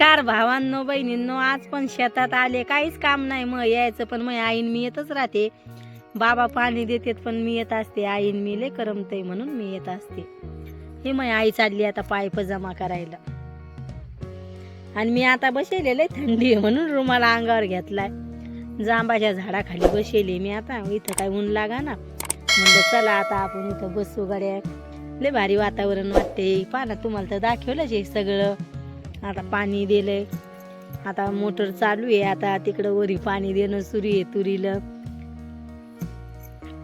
नमस्कार भावांनो बहिणींनो आज पण शेतात आले. काहीच काम नाही मग यायचं पण. मग आईन मी येतच राहते. बाबा पाणी देतात पण मी येत असते. आईन मी लय करमते म्हणून मी येत असते. हे मग आई चालली आता पायप जमा करायला. आणि मी आता बसेले लय थंडी आहे म्हणून रुमाला अंगावर घेतलाय. जांबाच्या झाडाखाली बसेले मी आता. इथं काय ऊन लागा ना म्हणलं चला आता आपण इथं बसू गाड्या. लय भारी वातावरण वाटते पहा ना तुम्हाला तर दाखवलंच हे सगळं. आता पाणी दिलंय आता मोटर चालू आहे. आता तिकडं वरी पाणी देणं सुरू आहे तुरीला.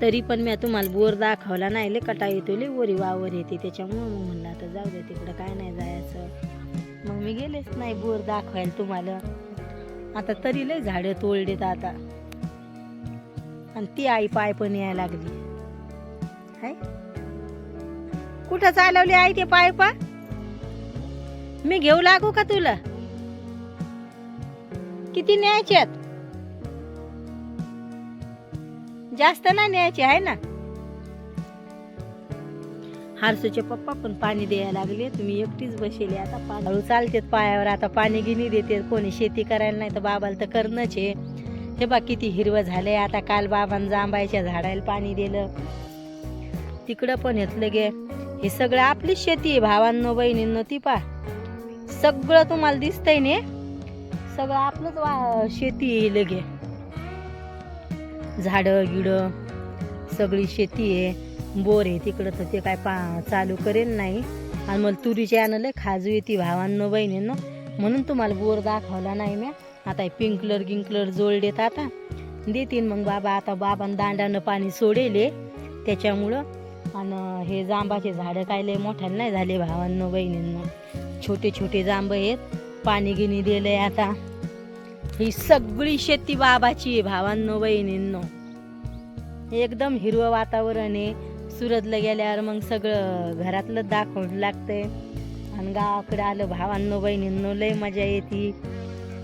तरी पण मी तुम्हाला बोर दाखवला नाही. लय कटा येतो लय वरी वावर येते. त्याच्यामुळं मग म्हणलं आता जाऊ दे तिकडं काय नाही जायचं. मग मी गेलेच नाही बोर दाखवायला तुम्हाला. आता तरी लय झाडं तोडलेत आता. आणि ती आई पाय पण यायला लागली. हाय? कुठं चालवली आई ते पाय पा मी घेऊ लागू का तुला? किती न्यायच्यात जास्त ना न्यायचे आहे ना? हारसूचे पप्पा पण पाणी द्यायला लागले. तुम्ही एकटीच बसेले. आता पाणी चालतेत पायावर. आता पाणी गिनी देते कोणी शेती करायला नाही तर बाबाला तर करणंच आहे. हे बा किती हिरवं झालंय. आता काल बाबांना जांबायच्या झाडाला पाणी दिलं. तिकडं पण घेतलं गे. हे सगळं आपलीच शेती आहे. भावांनो बहिणींनो ती पा सगळं तुम्हाला दिसतंय ने. सगळं आपलंच वा शेती आहे लगे. झाडं गिडं सगळी शेती आहे. बोर आहे तिकडं तर ते काय पा चालू करेल नाही. आणि मला तुरीची आणलं खाजू येते भावांनो बहिणींनो. म्हणून तुम्हाला बोर दाखवला नाही म्या आता पिंकलर गिंकलर जोडलेत आता. देतील मग बाबा आता बाबांना दांडानं पाणी सोडेले त्याच्यामुळं. आणि हे जांबाचे झाडं काय लय मोठ्यानं नाही झाले भावांनो बहिणींना. छोटे छोटे जांब आहेत. पाणी गिनी दिलंय आता. ही सगळी शेती बाबाची आहे भावांनो बहिणींनो. एकदम हिरवं वातावरण आहे. सुरतला गेल्यावर मग सगळं घरातलं दाखवून लागतंय. आणि गावाकडे आलं भावांनो बहिणींनो लय मजा येते.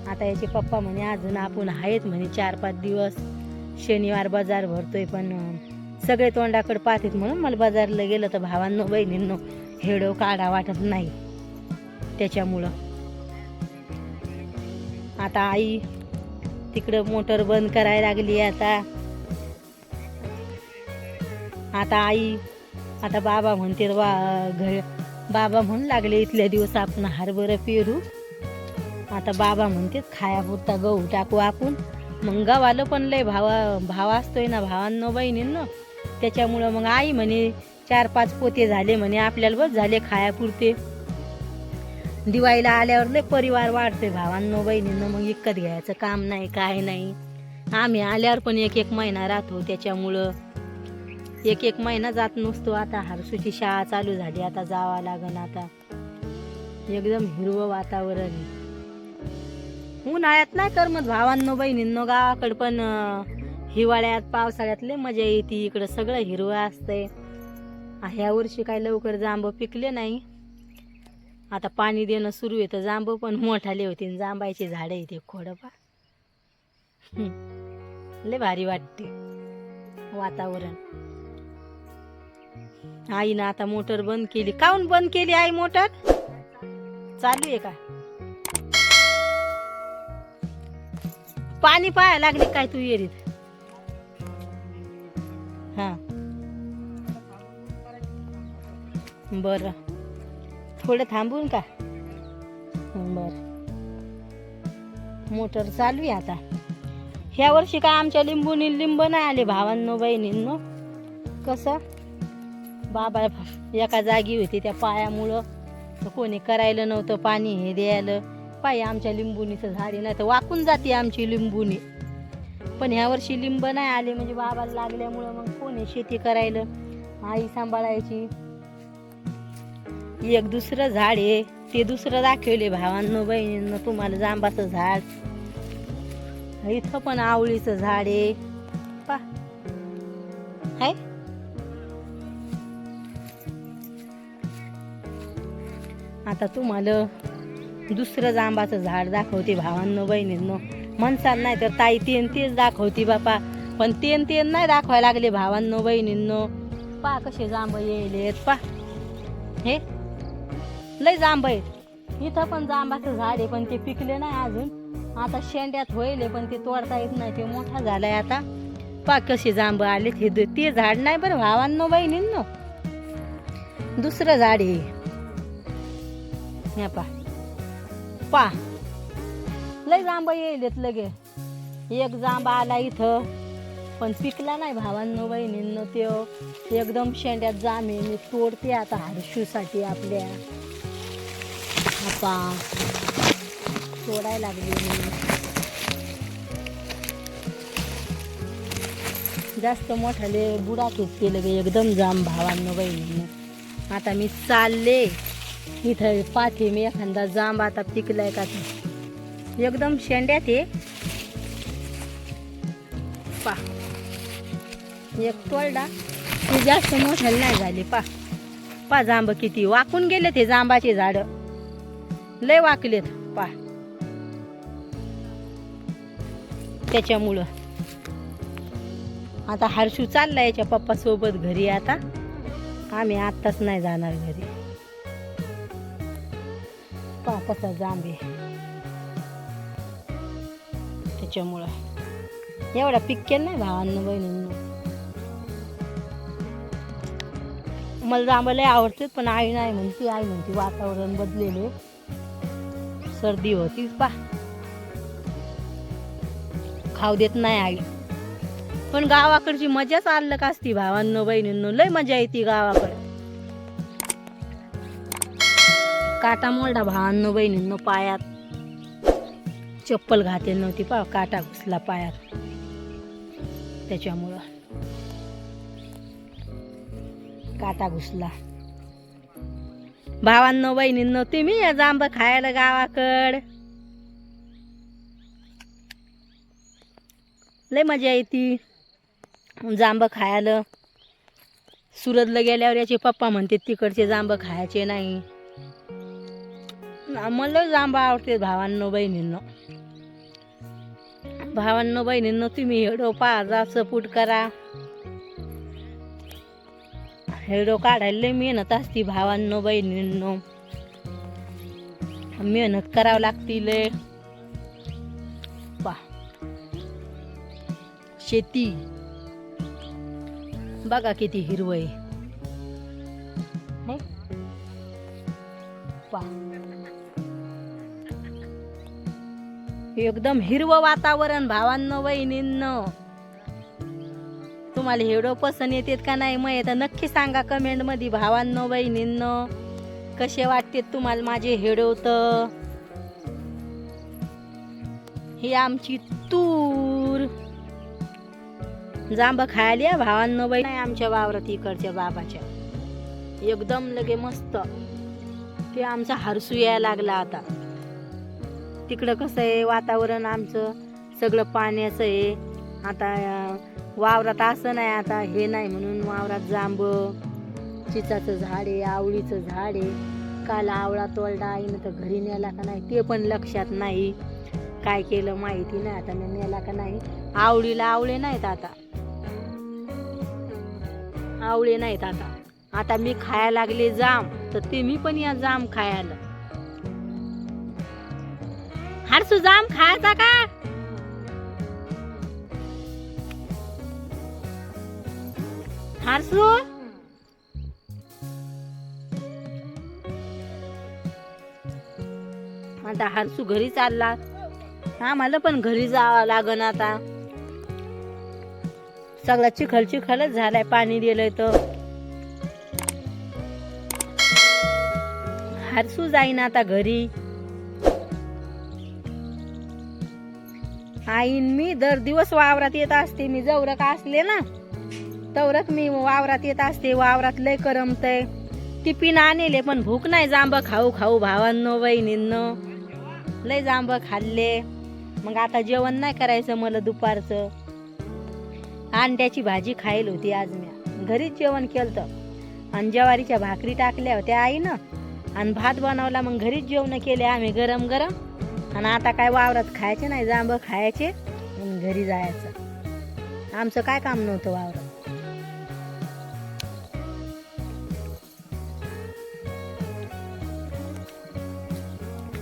आता याचे पप्पा म्हणे अजून आपण आहेत म्हणे चार पाच दिवस. शनिवार बाजार भरतोय पण सगळे तोंडाकडे पाहतात म्हणून मला बाजारला गेलं तर भावांनो बहिणींनो हेडो काढा वाटत नाही. त्याच्यामुळं. आता आई तिकडं मोटर बंद करायला लागली आता. आता आई आता बाबा म्हणते वा घर बाबा म्हणून लागले इथल्या दिवस आपण हरभरं पेरू. आता बाबा म्हणते खायापुरता गहू टाकू आपण. मग गव्हाला पण लय भावा भाव असतोय ना भावांनो बहिणींनो. त्याच्यामुळं मग आई म्हणे चार पाच पोते झाले म्हणे आपल्याला बस झाले खायापुरते. दिवाळीला आल्यावर लय परिवार वाढतोय भावांनो बहिणींनो मग विकत घ्यायचं काम नाही काय नाही. आम्ही आल्यावर पण एक एक महिना राहतो त्याच्यामुळं एक एक महिना जात नसतो. आता हरसूची शाळा चालू झाली आता जावा लागन आता. एकदम हिरवं वातावरण आहे. उन्हाळ्यात नाही तर मग भावांनो बहिणींनो गावाकडं पण हिवाळ्यात पावसाळ्यात लय मजा येते. इकडं सगळं हिरवं असतंय. ह्या वर्षी काय लवकर जांब पिकले नाही. आता पाणी देणं सुरू आहे तर जांब पण मोठाले होते जांबायचे झाडं येते खोडपा लय भारी वाटते वातावरण. आईनं आता मोटर बंद केली. काऊन बंद केली आई मोटर? चालू आहे का? पाणी पाहायला लागले काय तू येरीत? हा. बर. थोडं थांबून का? बर. मोटर चालू आहे आता. ह्या वर्षी काय आमच्या लिंबूनी लिंब नाही आले भावांनो बहिणींनो? कसं? बाबा एका जागी होती त्या पायामुळं. तर कोणी करायला नव्हतं पाणी हे द्यायला. पाय आमच्या लिंबुनीचं झाडी नाही तर वाकून जाते आमची लिंबुनी. पण ह्या वर्षी लिंब नाही आले म्हणजे बाबाला लागल्यामुळं मग कोणी शेती करायला? आई सांभाळायची. एक दुसरं झाड आहे ते दुसरं दाखवले भावांनो बहिणींना तुम्हाला जांबाचं झाड. इथं पण आवळीचं झाड आहे. पा. हाय. आता तुम्हाला दुसरं जांबाचं झाड दाखवते भावांनो बहिणींनो. म्हणसाल नाही तर ताई तेन तेच दाखवते बापा. पण तेन तेन नाही दाखवायला लागले भावांनो बहिणींनो. पा कसे जांब येईलेत पा. हे. लय जांब आहेत. इथं पण जांबाचं झाड आहे पण ते पिकले नाही अजून. आता शेंड्यात होईल पण ते तोडता येत नाही ते मोठा झालाय आता. पा कसे जांब आले ते ते झाड नाही बरं भावांनो बहिणींनो. दुसरं झाड आहे. हे पा पा लय जांब येईलेत लगे. एक जांबा आला इथं पण पिकला नाही भावांनो बहिणींनो ते एकदम शेंड्यात जामे मी तोडते आता हरशूसाठी आपल्या. आपा तोडायला लागली मी. जास्त मोठाले बुडा केलं गे एकदम जाम भावांनो बहिणींनो आता मी चालले. इथं पाठी मी एखादा जांब आता पिकलाय का एकदम शेंड्यात ते पा. एक तोलडा ते जास्त मोठ्याला नाही झाले पा. पा जांब किती. वाकून गेले ते जांबाचे झाडं. लय वाकलेत पा त्याच्यामुळं. आता हर्षू चालला याच्या पप्पा सोबत घरी आता. आम्ही आत्ताच नाही जाणार घरी. पा कसा जांबे त्याच्यामुळं. एवढा पिक केलं नाही भावांना बहिणींना. मला जांभळं लय आवडते पण आई नाही म्हणते आई म्हणते वातावरण बदलेले. सर्दी होतीच पा. खाऊ देत नाही आई. पण गावाकडची मजाच आलक असती भावांनो बहिणींनो. लय मजा येते गावाकडे. काटा मोडा भावांनो बहिणींनो पायात. चप्पल घाते नव्हती पा काटा घुसला पायात. त्याच्यामुळं. काटा घुसला. भावांनो बहिणींनो तुम्ही या जांब खायला गावाकड. लय मजा येते जांब खायला. सुरतला गेल्यावर याचे पप्पा म्हणते तिकडचे जांब खायचे नाही. मला जांब आवडते भावांनो बहिणींनो. भावांनो बहिणींनो तुम्ही हेडो पहा सपोर्ट करा. हेडो काढायला लई मेहनत असती भावांनो बहिणींनो. मेहनत करावं लागती लय पा. शेती. बघा किती हिरवं आहे. एकदम हिरवं वातावरण भावांनो बहिणींनो. तुम्हाला हेडो पसंत येतात का नाही? मग येतं नक्की सांगा कमेंटमध्ये भावांनो बहिणींनो कसे वाटते तुम्हाला माझे हेडो तर? ही आमची तूर. जांब खायला भावांनो बाई नाही आमच्या वावरात इकडच्या बाबाच्या. एकदम लगे मस्त. ते आमचा हरसू यायला लागला आता. तिकडं कसं आहे वातावरण आमचं? सगळं पाण्याचं आहे. आता वावरात असं नाही आता हे नाही म्हणून वावरात जांब चिचाचं झाड आहे आवळीचं झाड आहे. काल आवळा तोलडा आईनं तर घरी नेला का नाही ते पण लक्षात नाही. काय केलं माहिती नाही आता मी नेला का नाही. आवळीला आवळे नाहीत आता. आवळे नाहीत आता. आता मी खायला लागले जाम तर तुम्ही पण या जाम खायला. हरसू जाम खायचा का? हरसू आता हरसू घरी चालला. आम्हाला पण घरी जावं लागन आता. सगळा चिखल चिखलच झालाय पाणी दिलंय तर. हरसू जाईन आता घरी. आईन मी दर दिवस वावरात येत असते मी जवरक असले ना? तवरक मी वावरात येत असते वावरात लय करमतय. टिफिन आणले पण भूक नाही जांब खाऊ खाऊ भावांनो बहिणींनो लय जांब खाल्ले. मग आता जेवण नाही करायचं मला दुपारचं. अंड्याची भाजी खायला होती आज मी. घरीच जेवण केलं आणि ज्वारीच्या भाकरी टाकल्या होत्या आईनं. आणि भात बनवला मग घरीच जेवण केले आम्ही गरम गरम. आणि आता काय वावरात खायचे नाही जांब खायचे. आणि घरी जायचं. आमचं काय काम नव्हतं वावरात.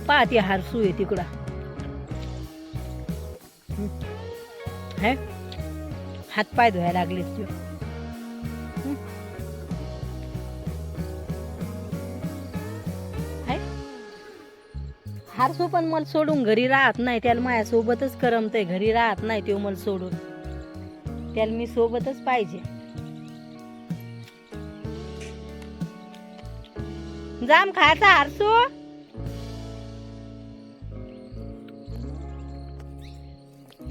पाहते हारसू आहे तिकडं. हं. हात पाय धुवायला लागले हारसू पण मला सोडून घरी राहत नाही त्याला माझ्यासोबतच करमतंय घरी राहत नाही तो मला सोडून. त्याला मी सोबतच पाहिजे. जाम खायचा हारसू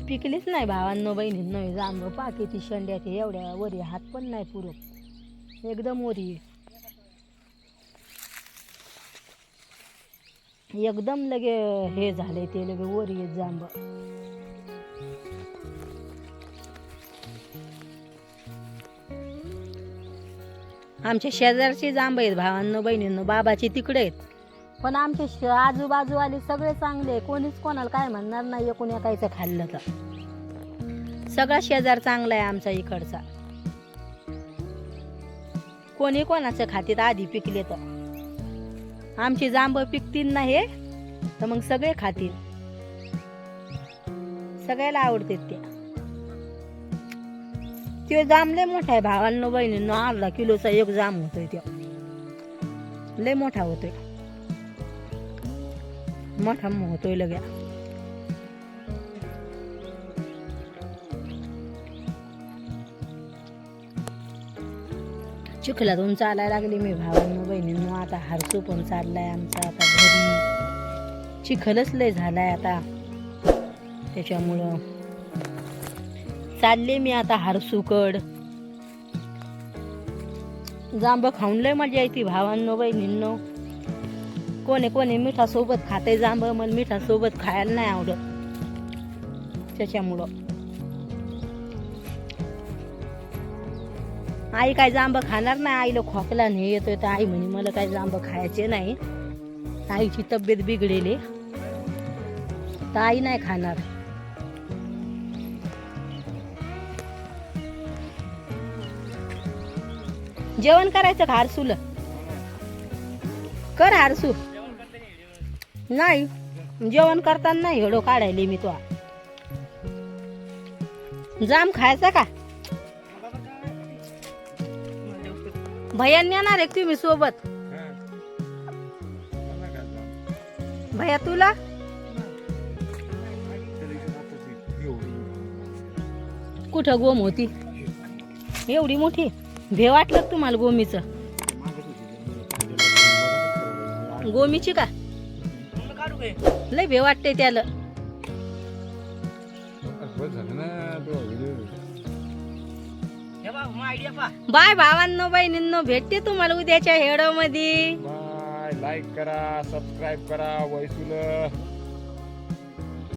पिकलीच नाही भावांनो बहिणींनो. हे जांब पा किती एवढ्या वरी हात पण नाही पुरत. एकदम वरी. एकदम लगे हे झाले ते लगे वरी येत जांब आमच्या शेजारचे जांब आहेत भावांनो बहिणींनो. बाबाचे तिकडे आहेत. पण आमचे श- आजूबाजूवाले सगळे चांगले आहे. कोणीच कोणाला काय म्हणणार नाही. एकूण एकायचं खाल्लं तर. सगळा शेजार चांगला आहे आमचा इकडचा. कोणी कोणाचं खातीत आधी पिकले तर. आमची जांब पिकतील ना हे? तर मग सगळे खातील. सगळ्याला आवडतात त्या. ते जाम लय मोठा आहे भावांनो बहिणींनो. अर्धा किलोचा एक जाम होतोय त्यो. लय मोठा होतोय. मोठा म- होतोय लग्या चिखलातून चालायला लागले मी भावांनो बहिणींनो. आता हरसू पण चाललाय आमचा आता घरी. चिखलच लय झालाय आता. त्याच्यामुळं चालले मी आता हरसूकड. जांब खाऊन लय मजा येते भावांनो बहिणींनो. कोणी कोणी मिठासोबत खाते जांब मला मिठासोबत खायला नाही आवडत. त्याच्यामुळं. आई काय जांब खाणार नाही? आईला खोकला नाही येतोय तर आई म्हणे मला काय जांब खायचे नाही. आईची तब्येत बिघडेली. तर आई नाही खाणार. जेवण करायचं का हारसूल? कर हारसू. नाही जेवण करताना नाही हेडो काढायले मी तो जाम खायचा का? भैया येणार एक तुम्ही सोबत? भैया तुला? कुठं गोम होती? एवढी मोठी? भे वाटलं तुम्हाला गोमीचं? गोमीची का? लय भे वाटते त्याला. बाय भावांनो बहिणींनो भेटते तुम्हाला उद्याच्या हेडो मध्ये. बाय लाईक करा सबस्क्राईब करा वैसुल.